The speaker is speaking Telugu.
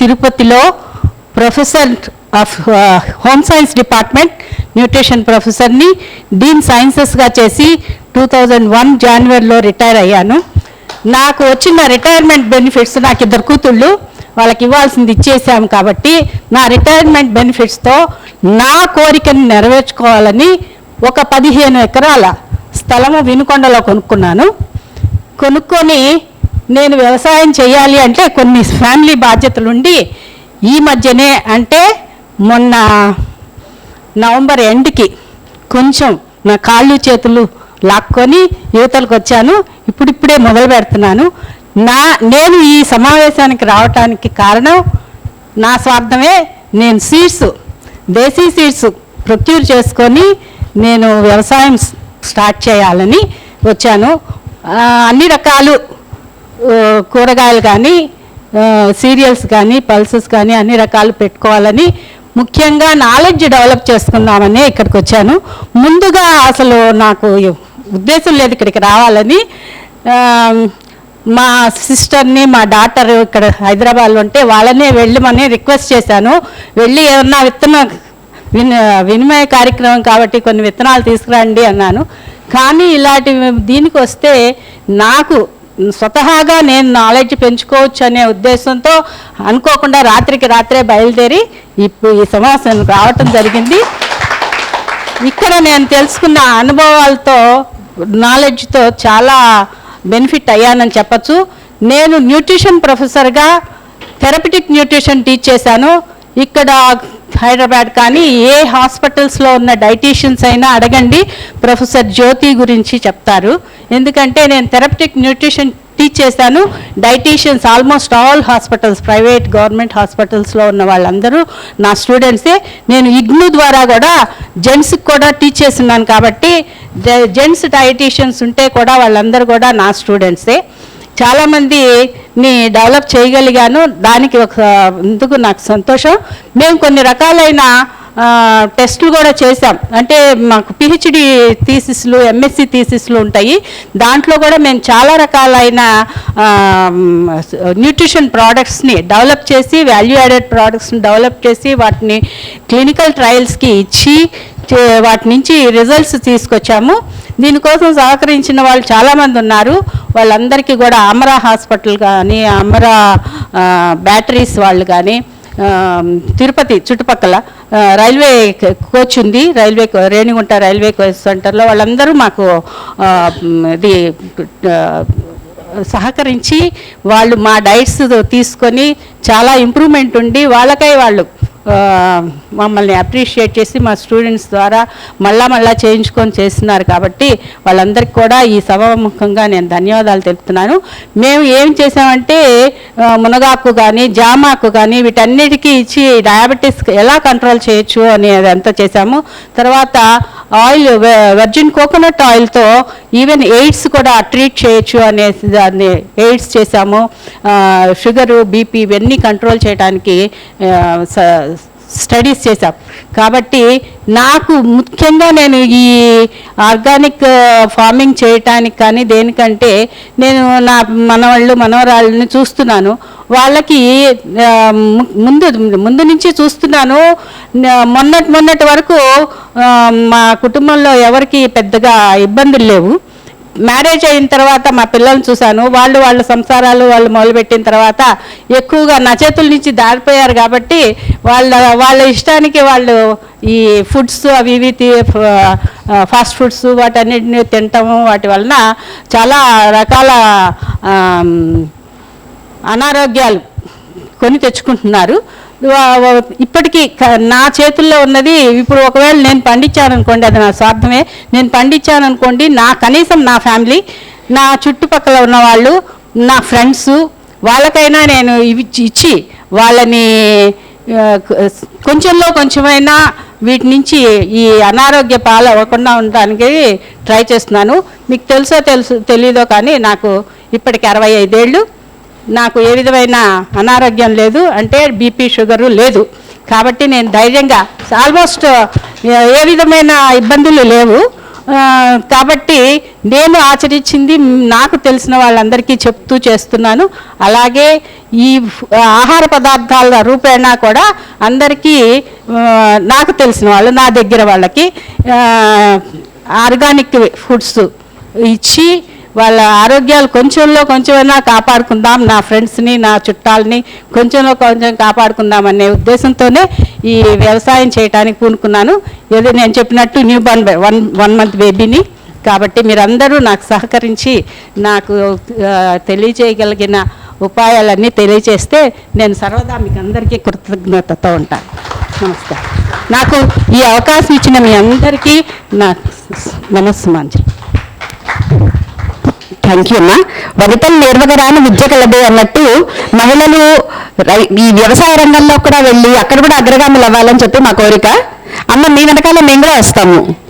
తిరుపతిలో professor of home science department nutrition ప్రొఫెసర్ని dean సైన్సెస్గా చేసి టూ థౌజండ్ వన్ జనవరిలో రిటైర్ అయ్యాను. నాకు వచ్చిన రిటైర్మెంట్ బెనిఫిట్స్ నాకు ఇద్దరు కూతుళ్ళు వాళ్ళకి ఇవ్వాల్సింది ఇచ్చేసాము కాబట్టి నా రిటైర్మెంట్ బెనిఫిట్స్తో నా కోరికను నెరవేర్చుకోవాలని ఒక పదిహేను ఎకరాల స్థలము వినుకొండలో కొనుక్కున్నాను. కొనుక్కొని నేను వ్యవసాయం చేయాలి అంటే కొన్ని ఫ్యామిలీ బాధ్యతలుండి ఈ మధ్యనే అంటే మొన్న నవంబర్ ఎండ్కి కొంచెం నా కాళ్ళు చేతులు లాక్కొని యువతలకు వచ్చాను. ఇప్పుడిప్పుడే మొదలు పెడుతున్నాను. నా నేను ఈ సమావేశానికి రావటానికి కారణం నా స్వార్థమే. నేను సీడ్స్ దేశీ సీడ్స్ ప్రొక్యూర్ చేసుకొని నేను వ్యవసాయం స్టార్ట్ చేయాలని వచ్చాను. అన్ని రకాలు కూరగాయలు కానీ సీరియల్స్ కానీ పల్సెస్ కానీ అన్ని రకాలు పెట్టుకోవాలని ముఖ్యంగా నాలెడ్జ్ డెవలప్ చేసుకుందామని ఇక్కడికి వచ్చాను. ముందుగా అసలు నాకు ఉద్దేశం లేదు ఇక్కడికి రావాలని. మా సిస్టర్ని మా డాటర్ ఇక్కడ హైదరాబాద్లో ఉంటే వాళ్ళనే వెళ్ళమని రిక్వెస్ట్ చేశాను. వెళ్ళి ఏమన్నా విత్తన విన్ వినిమయ కార్యక్రమం కాబట్టి కొన్ని విత్తనాలు తీసుకురండి అన్నాను. కానీ ఇలాంటి దీనికి వస్తే నాకు స్వతహాగా నేను నాలెడ్జ్ పెంచుకోవచ్చు అనే ఉద్దేశంతో అనుకోకుండా రాత్రికి రాత్రే బయలుదేరి ఇప్పుడు ఈ సమావేశం రావటం జరిగింది. ఇక్కడ నేను తెలుసుకున్న అనుభవాలతో నాలెడ్జ్తో చాలా బెనిఫిట్ అయ్యానని చెప్పచ్చు. నేను న్యూట్రిషన్ ప్రొఫెసర్గా థెరపటిక్ న్యూట్రిషన్ టీచ్ చేశాను. ఇక్కడ హైదరాబాద్ కానీ ఏ హాస్పిటల్స్లో ఉన్న డైటీషియన్స్ అయినా అడగండి. ప్రొఫెసర్ జ్యోతి గురించి చెప్తారు. ఎందుకంటే నేను థెరపటిక్ న్యూట్రిషన్ టీచ్ చేశాను. Dietitians almost all hospitals private government హాస్పిటల్స్లో ఉన్న వాళ్ళందరూ నా స్టూడెంట్సే నేను ఇగ్ను ద్వారా కూడా జెంట్స్కి కూడా టీచ్ చేస్తున్నాను కాబట్టి జెంట్స్ డైటీషియన్స్ ఉంటే కూడా వాళ్ళందరూ కూడా నా స్టూడెంట్సే చాలామందిని డెవలప్ చేయగలిగాను దానికి ఒక ఇందుకు నాకు సంతోషం. మేము కొన్ని రకాలైన టెస్టులు కూడా చేశాం. అంటే మాకు పిహెచ్డి థీసిస్లు ఎంఎస్సి థీసిస్లు ఉంటాయి. దాంట్లో కూడా మేము చాలా రకాలైన న్యూట్రిషన్ ప్రోడక్ట్స్ని డెవలప్ చేసి వాల్యూ యాడెడ్ ప్రోడక్ట్స్ని డెవలప్ చేసి వాటిని క్లినికల్ ట్రయల్స్కి ఇచ్చి వాటి నుంచి రిజల్ట్స్ తీసుకొచ్చాము. దీనికోసం సహకరించిన వాళ్ళు చాలామంది ఉన్నారు. వాళ్ళందరికీ కూడా అమరా హాస్పిటల్ కానీ అమరా బ్యాటరీస్ వాళ్ళు కానీ తిరుపతి చుట్టుపక్కల రైల్వే కోచ్ ఉంది రైల్వే రేణిగుంట రైల్వే కోచ్ సెంటర్లో వాళ్ళందరూ మాకు ఇది సహకరించి వాళ్ళు మా డైట్స్ తీసుకొని చాలా ఇంప్రూవ్మెంట్ ఉండి వాళ్ళకై వాళ్ళు మమ్మల్ని అప్రిషియేట్ చేసి మా స్టూడెంట్స్ ద్వారా మళ్ళా మళ్ళా చేయించుకొని చేస్తున్నారు కాబట్టి వాళ్ళందరికీ కూడా ఈ సభాముఖంగా నేను ధన్యవాదాలు తెలుపుతున్నాను. మేము ఏం చేసామంటే మునగాకు కానీ జామాకు కానీ వీటన్నిటికీ ఇచ్చి డయాబెటీస్ ఎలా కంట్రోల్ చేయొచ్చు అనేది అంతా చేశాము. తర్వాత ఆయిల్ వెర్జిన్ కోకోనట్ ఆయిల్తో ఈవెన్ ఎయిడ్స్ కూడా ట్రీట్ చేయొచ్చు అనే దాన్ని ఎయిడ్స్ చేశాము. షుగరు బీపీ ఇవన్నీ కంట్రోల్ చేయడానికి స- స్టడీస్ చేశాం. కాబట్టి నాకు ముఖ్యంగా నేను ఈ ఆర్గానిక్ ఫార్మింగ్ చేయటానికి కానీ దేనికంటే నేను నా మనవాళ్ళు మనవరాళ్ళని చూస్తున్నాను. వాళ్ళకి ముందు ముందు నుంచి చూస్తున్నాను. మొన్నటి మొన్నటి వరకు మా కుటుంబంలో ఎవరికి పెద్దగా ఇబ్బందులు లేవు. మ్యారేజ్ అయిన తర్వాత మా పిల్లల్ని చూశాను. వాళ్ళు వాళ్ళ సంసారాలు వాళ్ళు మొదలుపెట్టిన తర్వాత ఎక్కువగా నా చేతుల నుంచి దారిపోయారు కాబట్టి వాళ్ళ వాళ్ళ ఇష్టానికి వాళ్ళు ఈ ఫుడ్స్ అవి ఇవి తీ- ఫాస్ట్ ఫుడ్స్ వాటన్నిటిని తినటము వాటి వలన చాలా రకాల అనారోగ్యాలు కొని తెచ్చుకుంటున్నారు. ఇప్పటికీ నా చేతుల్లో ఉన్నది ఇప్పుడు ఒకవేళ నేను పండించాను అనుకోండి అది నా స్వార్థమే. నేను పండించాను అనుకోండి నా కనీసం నా ఫ్యామిలీ నా చుట్టుపక్కల ఉన్న వాళ్ళు నా ఫ్రెండ్స్ వాళ్ళకైనా నేను ఇవి ఇచ్చి- వాళ్ళని కొంచెంలో కొంచెమైనా వీటి నుంచి ఈ అనారోగ్య పాలు అవ్వకుండా ఉండడానికి ట్రై చేస్తున్నాను. మీకు తెలుసో తెలుసు తెలీదో కానీ నాకు ఇప్పటికి అరవై ఐదేళ్ళు. నాకు ఏ విధమైన అనారోగ్యం లేదు అంటే బీపీ షుగరు లేదు. కాబట్టి నేను ధైర్యంగా ఆల్మోస్ట్ ఏ విధమైన ఇబ్బందులు లేవు. కాబట్టి నేను ఆచరించింది నాకు తెలిసిన వాళ్ళందరికీ చెప్తూ చేస్తున్నాను. అలాగే ఈ ఆహార పదార్థాల రూపేణా కూడా అందరికీ నాకు తెలిసిన వాళ్ళు నా దగ్గర వాళ్ళకి ఆర్గానిక్ ఫుడ్స్ ఇచ్చి వాళ్ళ ఆరోగ్యాలు కొంచెంలో కొంచెమైనా కాపాడుకుందాం నా ఫ్రెండ్స్ని నా చుట్టాలని కొంచెంలో కొంచెం కాపాడుకుందాం అనే ఉద్దేశంతోనే ఈ వ్యవసాయం చేయడానికి పూనుకున్నాను. ఏదో నేను చెప్పినట్టు new born one one month బేబీని. కాబట్టి మీరందరూ నాకు సహకరించి నాకు తెలియజేయగలిగిన ఉపాయాలన్నీ తెలియజేస్తే నేను సర్వదా మీకు అందరికీ కృతజ్ఞతతో ఉంటాను నమస్కారం. నాకు ఈ అవకాశం ఇచ్చిన మీ అందరికీ నా నమస్మాంజలి థ్యాంక్ యూ అమ్మా. వనితలు నేర్వగరాని విద్య కలదు అన్నట్టు మహిళలు రై- ఈ వ్యవసాయ రంగంలో కూడా వెళ్ళి అక్కడ కూడా అగ్రగాములు అవ్వాలని చెప్పి మా కోరిక. అమ్మ మీ వెనకాల మేము కూడా వస్తాము.